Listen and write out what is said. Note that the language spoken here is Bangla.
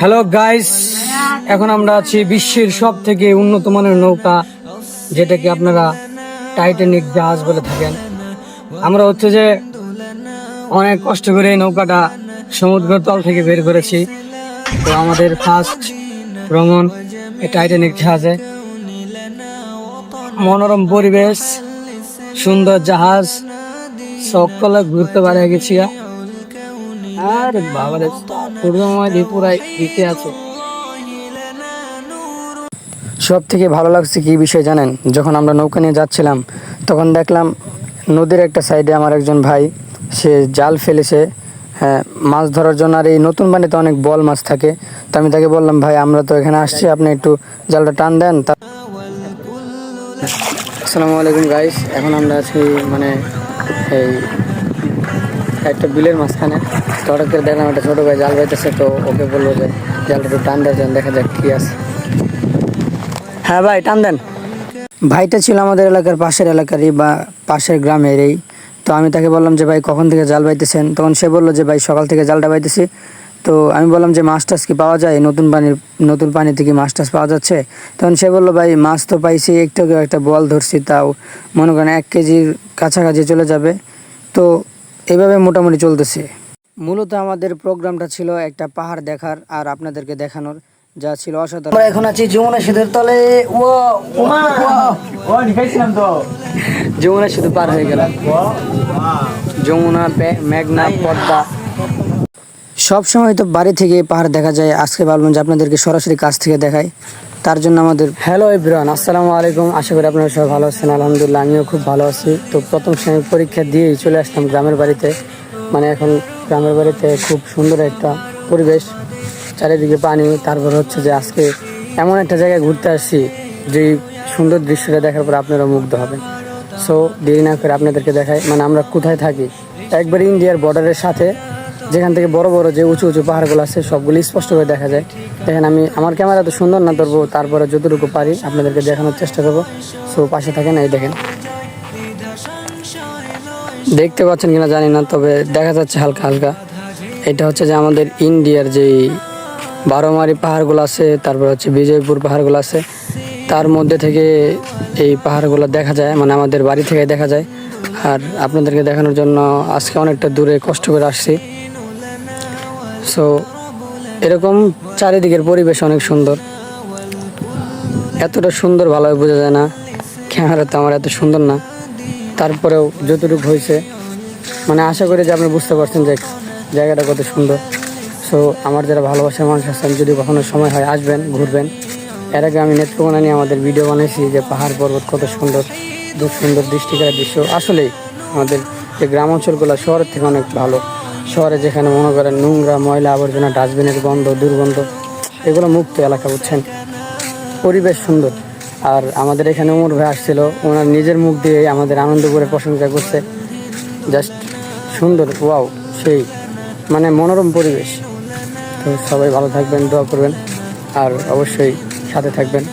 হ্যালো গাইস এখন আমরা আছি বিশ্বের সব থেকে উন্নত মানের নৌকা, যেটাকে আপনারা টাইটানিক জাহাজ বলে থাকেন। আমরা হচ্ছে যে অনেক কষ্ট করে এই নৌকাটা সমুদ্রের তল থেকে বের করেছি। তো আমাদের ফার্স্ট ভ্রমণ এই টাইটানিক জাহাজে। মনোরম পরিবেশ, সুন্দর জাহাজ, সকলে ঘুরতে পারে গেছি। আর বাবারে পূর্বময় ত্রিপুরাই দিতে আছে। সব থেকে ভালো লাগছে কি বিষয় জানেন? যখন আমরা নৌকা নিয়ে যাচ্ছিলাম, তখন দেখলাম নদীর একটা সাইডে আমার একজন ভাই, সে জাল ফেলেছে। হ্যাঁ মাছ ধরার জন্য, আর এই নতুন পানিতে অনেক বল মাছ থাকে। তো আমি তাকে বললাম, ভাই, আমরা তো এখানে আসছি, আপনি একটু জালটা টান দেন। তা আসসালামু আলাইকুম গাইস এখন আমরা আছি মানে এই একটা বিলের মাঝখানে। তো দেখলাম একটা ছোটো ভাই জাল বাইতেছে, তো ওকে বলল যে, জালটা একটু টান দেন দেখা যাক কি আছে। হ্যাঁ ভাই, টান দেন। ভাইটা ছিল আমাদের এলাকার পাশের এলাকারই বা পাশের গ্রামেরই। তো আমি তাকে বললাম যে, ভাই, কখন থেকে জাল বাইতেছেন? তখন সে বলল যে, ভাই, সকাল থেকে জালটা বাইতেছি। তো আমি বললাম যে, মাছ টাছ কি পাওয়া যায়? নতুন পানির, নতুন পানিতে কি মাছ টাছ পাওয়া যাচ্ছে? তখন সে বলল, ভাই, মাছ তো পাইছি, একটু একটা বল ধরছি, তাও মনে করেন এক কেজির কাছাকাছি চলে যাবে। তো এভাবে মোটামুটি চলতেছে। মূলত আমাদের প্রোগ্রামটা ছিল একটা পাহাড় দেখার আর আপনাদেরকে দেখানোর যা ছিল অসাধারণ। আমরা এখন আছি যমুনা সেতুর তলে। ও ও নিকাইছিলাম তো। যমুনা সেতু পার হয়ে গেলাম। যমুনা মেঘনা পদ্মা। সব সময় তো বাড়ি থেকে পাহাড় দেখা যায়। আজকে ভাবলাম যে আপনাদেরকে সরাসরি কাছ থেকে দেখাই। তার জন্য আমাদের হ্যালো এভরিওয়ান আসসালামু আলাইকুম। আশা করি আপনারা সবাই ভালো আছেন। আলহামদুলিল্লাহ, আমিও খুব ভালো আছি। তো প্রথম শ্রেণির পরীক্ষা দিয়েই চলে আসলাম গ্রামের বাড়িতে। মানে এখন গ্রামের বাড়িতে খুব সুন্দর একটা পরিবেশ, চারিদিকে পানি। তারপর হচ্ছে যে আজকে এমন একটা জায়গায় ঘুরতে আসছি যে সুন্দর দৃশ্যটা দেখার পর আপনারা মুগ্ধ হবেন। সো দেরি না করে আপনাদেরকে দেখাই মানে আমরা কোথায় থাকি। একবার ইন্ডিয়ার বর্ডারের সাথে যেখান থেকে বড় বড় যে উঁচু উঁচু পাহাড়গুলো আছে, সবগুলি স্পষ্ট করে দেখা যায়। দেখেন আমি, আমার ক্যামেরা তো সুন্দর না ধরবো, তারপরে যতটুকু পারি আপনাদেরকে দেখানোর চেষ্টা করব। সো, পাশে থাকেন, এই দেখেন। দেখতে পাচ্ছেন কিনা জানি না, তবে দেখা যাচ্ছে হালকা হালকা। এটা হচ্ছে যে আমাদের ইন্ডিয়ার যেই বারোমারি পাহাড়গুলো আছে, তারপর হচ্ছে বিজয়পুর পাহাড়গুলো আছে। তার মধ্যে থেকে এই পাহাড়গুলো দেখা যায় মানে আমাদের বাড়ি থেকে দেখা যায়। আর আপনাদেরকে দেখানোর জন্য আজকে অনেকটা দূরে কষ্ট করে আসছি। সো এরকম চারিদিকের পরিবেশ অনেক সুন্দর। এতটা সুন্দর ভালোভাবে বোঝা যায় না। ক্যামেরা তো আমার এত সুন্দর না। তারপরেও যতটুকু হয়েছে মানে আশা করি যে আপনি বুঝতে পারছেন যে জায়গাটা কত সুন্দর। সো আমার যারা ভালোবাসার মানুষ আছেন, যদি কখনো সময় হয়, আসবেন, ঘুরবেন। এর আগে আমি নেত্রকোনা নিয়ে আমাদের ভিডিও বানিয়েছি যে পাহাড় পর্বত কত সুন্দর খুব সুন্দর দৃষ্টিকার দৃশ্য। আসলেই আমাদের যে গ্রাম অঞ্চলগুলো শহরের থেকে অনেক ভালো। শহরে যেখানে মনে করেন নোংরা, ময়লা আবর্জনা, ডাস্টবিনের গন্ধ, দুর্গন্ধ, এগুলো মুক্ত এলাকা, বুঝছেন? পরিবেশ সুন্দর। আর আমাদের এখানে উমর ভাই আসছিল, ওনার নিজের মুখ দিয়ে আমাদের আনন্দ করে প্রশংসা করছে। জাস্ট সুন্দর, ওয়াও, সেই মানে মনোরম পরিবেশ। তো সবাই ভালো থাকবেন, দোয়া করবেন, আর অবশ্যই সাথে থাকবেন।